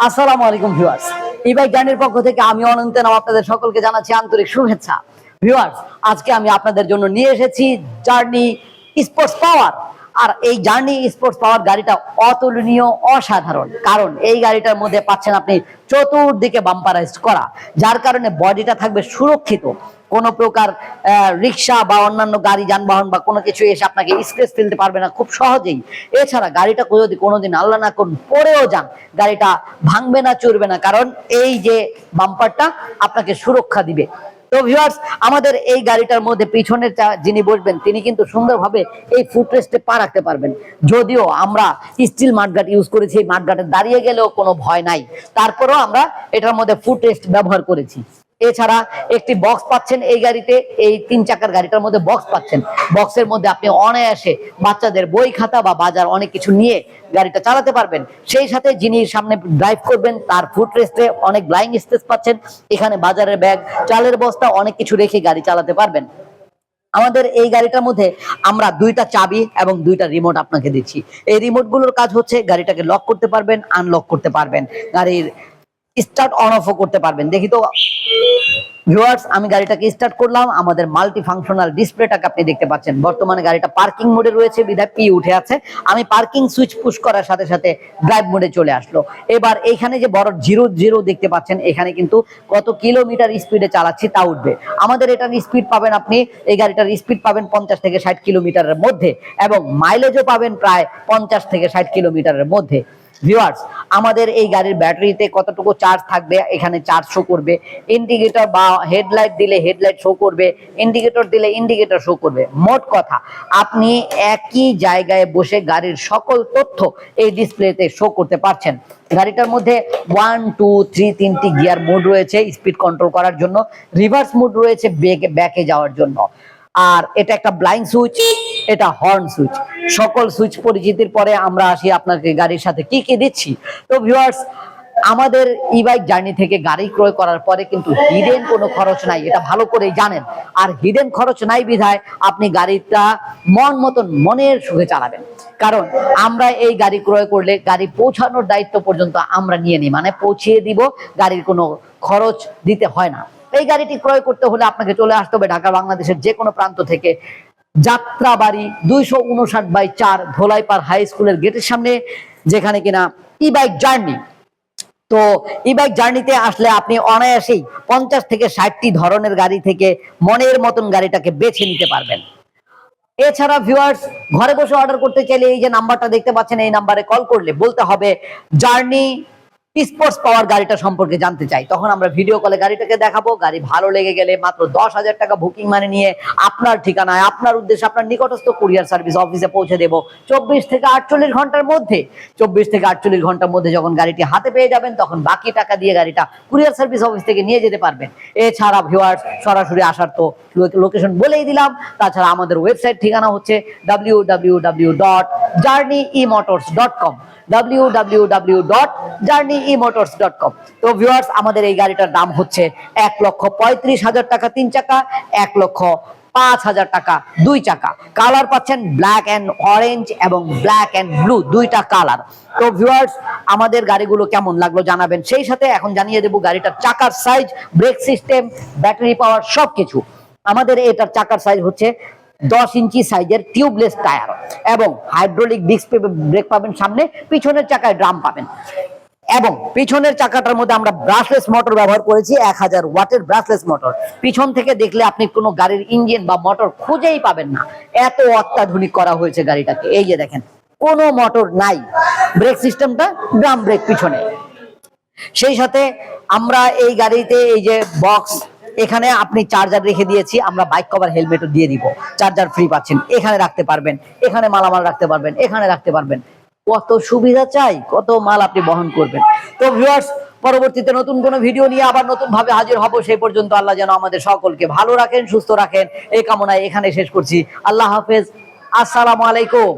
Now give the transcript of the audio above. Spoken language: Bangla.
আসসালামু আলাইকুম ভিউয়ার্স। ইবাই জ্ঞানের পক্ষ থেকে আমি অনন্ত নাম আপনাদের সকলকে জানাচ্ছি আন্তরিক শুভেচ্ছা। ভিউয়ার্স, আজকে আমি আপনাদের জন্য নিয়ে এসেছি জার্নি স্পোর্টস পাওয়ার আর এই জার্নি স্পোর্টস পাওয়ার গাড়িটা অতুলনীয়, অসাধারণ। কারণ এই গাড়িটার মধ্যে পাচ্ছেন আপনি চতুর্দিকে বাম্পারাইজ করা, যার কারণে বডিটা থাকবে সুরক্ষিত। কোনো প্রকার রিক্সা বা অন্যান্য গাড়ি, যানবাহন বা কোনো কিছু এসে আপনাকে স্ক্রেচ ফেলতে পারবে না, খুব সহজেই। এছাড়া গাড়িটা যদি কোনোদিন আল্লাহ না করুন, পড়েও যান, গাড়িটা ভাঙবে না, চড়বে না। কারণ এই যে বাম্পারটা আপনাকে সুরক্ষা দিবে। তো ভিউয়ার্স আমাদের এই গাড়িটার মধ্যে পিছনের যিনি বসবেন, তিনি কিন্তু সুন্দরভাবে এই ফুটরেস্টে পা রাখতে পারবেন। যদিও আমরা স্টিল মাঠঘাট ইউজ করেছি, এই মাঠঘাটে দাঁড়িয়ে গেলেও কোনো ভয় নাই। তারপরেও আমরা এটার মধ্যে ফুটরেস্ট ব্যবহার করেছি। এছাড়া একটি বক্স পাচ্ছেন এই গাড়িতে, এই তিন চাকার গাড়িটার মধ্যে বক্স পাচ্ছেন। বক্সের মধ্যে আপনি অনায়াসে বাচ্চাদের বই খাতা বা বাজার অনেক কিছু নিয়ে গাড়িটা চালাতে পারবেন। সেই সাথে যিনি সামনে ড্রাইভ করবেন, তার ফুট রেস্টে অনেক ব্লাইং স্পেস পাচ্ছেন। এখানে বাজারের ব্যাগ চালের বস্তা, অনেক কিছু রেখে গাড়ি চালাতে পারবেন। আমাদের এই গাড়িটার মধ্যে আমরা দুইটা চাবি এবং দুইটা রিমোট আপনাকে দিচ্ছি। এই রিমোটগুলোর কাজ হচ্ছে গাড়িটাকে লক করতে পারবেন আনলক করতে পারবেন। গাড়ির স্টার্ট অন অফও করতে পারবেন। দেখি তো ভিউয়ার্স আমি গাড়িটাকে স্টার্ট করলাম। আমাদের মাল্টি ফাংশনাল ডিসপ্লেটাকে আপনি দেখতে পাচ্ছেন। বর্তমানে গাড়িটা পার্কিং মোডে রয়েছে, বিধায় পি উঠে আছে। আমি পার্কিং সুইচ পুশ করার সাথে সাথে ড্রাইভ মোডে চলে আসলো। এবার এইখানে যে বড় জিরো জিরো দেখতে পাচ্ছেন, এখানে কিন্তু কত কিলোমিটার স্পিডে চালাচ্ছি তা উঠবে। আমাদের এটার স্পিড পাবেন আপনি, এই গাড়িটার স্পিড পাবেন পঞ্চাশ থেকে ষাট কিলোমিটারের মধ্যে এবং মাইলেজও পাবেন প্রায় পঞ্চাশ থেকে ষাট কিলোমিটারের মধ্যে। ভিউয়ার্স আমাদের এই গাড়ির ব্যাটারিতে কতটুকু চার্জ থাকবে? এখানে চার্জ শো করবে। ইন্ডিকেটর বা হেডলাইট দিলে হেডলাইট শো করবে। ইন্ডিকেটর দিলে ইন্ডিকেটর শো করবে। মোট কথা, আপনি একই জায়গায় বসে গাড়ির সকল তথ্য এই ডিসপ্লেতে শো করতে পারছেন। গাড়িটার মধ্যে ওয়ান টু থ্রি তিনটি গিয়ার মোড রয়েছে স্পিড কন্ট্রোল করার জন্য। রিভার্স মোড রয়েছে ব্যাকে যাওয়ার জন্য। আর এটা একটা ব্লাইন্ড সুইচ, এটা হর্ন সুইচ। সকল সুইচ পরিচিতির পরে আমরা আসি আপনাকে গাড়ির সাথে কি কি দিচ্ছি। তো ভিউয়ার্স, আমাদের ই বাইক জার্নি থেকে গাড়ি ক্রয় করার পরে কিন্তু হিডেন কোনো খরচ নাই, এটা ভালো করেই জানেন। আর হিডেন খরচ নাই বিধায় আপনি গাড়িটা মন মতন মনের সুখে চালাবেন। কারণ আমরা এই গাড়ি ক্রয় করলে গাড়ি পৌঁছানোর দায়িত্ব পর্যন্ত আমরা নিয়ে নিই মানে পৌঁছিয়ে দিব, গাড়ির কোনো খরচ দিতে হয় না। এই গাড়িটি ক্রয় করতে হলে আপনাকে চলে আসতে হবে ঢাকা বাংলাদেশের যে কোনো প্রান্ত থেকে। যাত্রাবাড়ি দুইশো উনষাট বাই চার ধোলাইপাড় হাই স্কুলের গেটের সামনে, যেখানে কিনা ই বাইক জার্নি তো ই বাইক জার্নিতে আসলে আপনি অনায়াসেই পঞ্চাশ থেকে ষাটটি ধরনের গাড়ি থেকে মনের মতন গাড়িটাকে বেছে নিতে পারবেন। এছাড়া ভিউয়ার্স ঘরে বসে অর্ডার করতে চাইলে এই যে নাম্বারটা দেখতে পাচ্ছেন, এই নাম্বারে কল করলে বলতে হবে জার্নি স্পোর্টস পাওয়ার গাড়িটা সম্পর্কে জানতে চাই। তখন আমরা ভিডিও কলে গাড়িটাকে দেখাবো। গাড়ি ভালো লেগে গেলে মাত্র দশ হাজার টাকা বুকিং মানে নিয়ে আপনার ঠিকানায়, আপনার উদ্দেশ্যে আপনার নিকটস্থ কুরিয়ার সার্ভিস অফিসে পৌঁছে দেবো। চব্বিশ থেকে আটচল্লিশ ঘণ্টার মধ্যে, চব্বিশ থেকে আটচল্লিশ ঘণ্টার মধ্যে যখন গাড়িটি হাতে পেয়ে যাবেন, তখন বাকি টাকা দিয়ে গাড়িটা কুরিয়ার সার্ভিস অফিস থেকে নিয়ে যেতে পারবেন। এছাড়া ভিউয়ার্স সরাসরি আসার তো লোকেশন বলেই দিলাম। তাছাড়া আমাদের ওয়েবসাইট ঠিকানা হচ্ছে W W W dot journey E motors dot com W তো ভিউয়ার্স আমাদের এই গাড়িটার দাম হচ্ছে লক্ষ পঁয়ত্রিশ হাজার টাকা তিন চাকা লক্ষ পাঁচ হাজার টাকা দুই চাকা। কালার পাচ্ছেন ব্ল্যাক অরেঞ্জ এবং ব্ল্যাক অ্যান্ড ব্লু দুইটা কালার তো ভিউয়ার্স আমাদের গাড়িগুলো কেমন লাগল জানাবেন। সেই সাথে এখন জানিয়ে দেবো গাড়িটার চাকার size brake system battery power সবকিছু। আমাদের এটার চাকার সাইজ হচ্ছে দশ ইঞ্চি সাইজের টিউবলেস টায়ার এবং হাইড্রোলিক ডিস্ক ব্রেক পাবেন সামনে, পিছনের চাকায় ড্রাম পাবেন। এবং পিছনের চাকাটার মধ্যে আমরা ব্রাশলেস মোটর ব্যবহার করেছি, এক হাজার ওয়াটের ব্রাশলেস মোটর পিছন থেকে দেখলে আপনি কোনো গাড়ির ইঞ্জিন বা মোটর খুঁজেই পাবেন না। এত অত্যাধুনিক করা হয়েছে গাড়িটাকে। এই যে দেখেন, কোনো মোটর নাই। ব্রেক সিস্টেমটা ড্রাম ব্রেক পিছনে। সেই সাথে আমরা এই গাড়িতে এই যে বক্স এখানে আপনি চার্জার রেখে দিয়েছি, আমরা বাইক কভার হেলমেটও দিয়ে দিব। চার্জার ফ্রি পাচ্ছেন, এখানে রাখতে পারবেন, এখানে মালামাল রাখতে পারবেন, এখানে রাখতে পারবেন। কত সুবিধা চাই, কত মাল আপনি বহন করবেন। তো ভিউয়ার্স পরবর্তীতে নতুন কোনো ভিডিও নিয়ে আবার নতুন ভাবে হাজির হব, সেই পর্যন্ত আল্লাহ যেন আমাদের সকলকে ভালো রাখেন, সুস্থ রাখেন। এই কামনায় এখানে শেষ করছি। আল্লাহ হাফেজ। আসসালামু আলাইকুম।